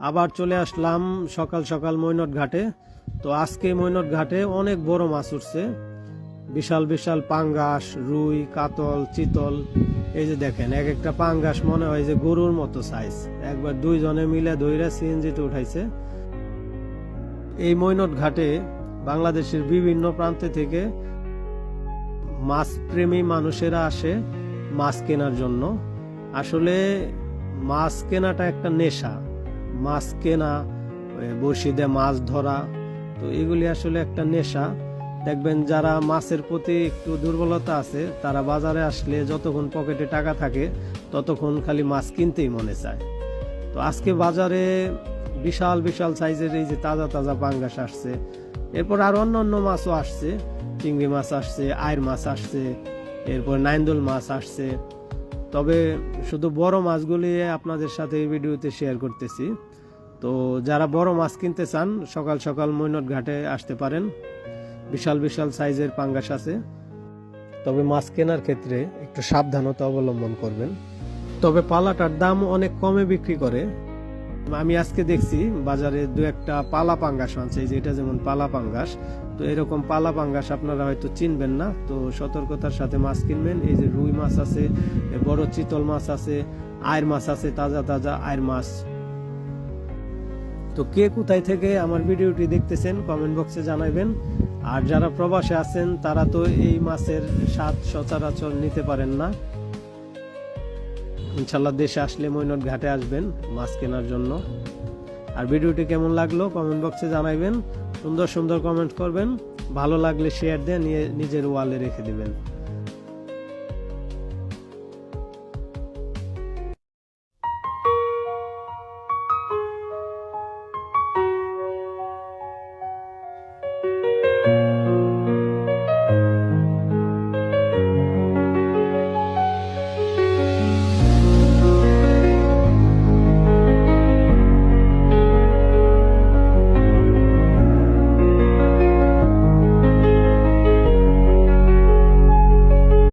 আবার চলে আসলাম সকাল সকাল মৈনট ঘাটে। তো আজকে মৈনট ঘাটে অনেক বড় মাছ উঠছে। বিশাল বিশাল পাঙ্গাস, রুই, কাতল, চিতল, এই যে দেখেন, এক একটা পাঙ্গাস মনে হয় যে গরুর মতো সাইজ একবার দুইজনে মিলে ধইরা সিএনজিতে উঠাইছে। এই মৈনট ঘাটে বাংলাদেশের বিভিন্ন প্রান্তে থেকে মাছ প্রেমী মানুষেরা আসে মাছ কেনার জন্য। আসলে মাছ কেনাটা একটা নেশা। মাছ কেনা বড়শি মাছ ধরা, তো এগুলি আসলে একটা নেশা। দেখবেন যারা মাছের প্রতি একটু দুর্বলতা আছে, তারা বাজারে আসলে যতক্ষণ পকেটে টাকা থাকে, ততক্ষণ খালি মাছ কিনতেই মনে চায়। তো আজকে বাজারে বিশাল বিশাল সাইজের এই যে তাজা তাজা পাঙ্গাস আসছে। এরপর আর অন্য অন্য মাছও আসছে। চিংড়ি মাছ আসছে আয়ের মাছ আসছে, এরপর নাইন্দুল মাছ আসছে। তবে শুধু বড় মাছগুলি আপনাদের সাথে এই ভিডিওতে শেয়ার করতেছি। তো যারা বড় মাছ কিনতে চান, সকাল সকাল মৈনট ঘাটে আসতে পারেন। বিশাল বিশাল সাইজের পাঙ্গাস আছে। তবে মাছ কেনার ক্ষেত্রে একটু সাবধানতা অবলম্বন করবেন। তবে পালাটার দাম অনেক কমে বিক্রি করে। আমি আজকে দেখছি বাজারে দু একটা পালা পাঙ্গাস আনছে, এই যে এটা যেমন পালা পাঙ্গাস। তো এরকম পালা পাঙ্গাস আপনারা হয়তো চিনবেন না, তো সতর্কতার সাথে মাছ কিনবেন। এই যে রুই মাছ আছে বড় চিতল মাছ আছে, আয়ের মাছ আছে, তাজা তাজা আয়ের মাছ। তো কে কোথায় থেকে আমার ভিডিওটি দেখতেছেন কমেন্ট বক্সে জানাবেন আর যারা প্রবাসে আছেন, তারা তো এই মাছের স্বাদ সচরাচর নিতে পারেন না। ইনশাল্লাহ দেশে আসলে মৈনট ঘাটে আসবেন মাছ কেনার জন্য। আর ভিডিওটি কেমন লাগল কমেন্ট বক্সে জানাইবেন। সুন্দর সুন্দর কমেন্ট করবেন। ভালো লাগলে শেয়ার দিয়ে নিয়ে নিজের ওয়ালে রেখে দিবেন।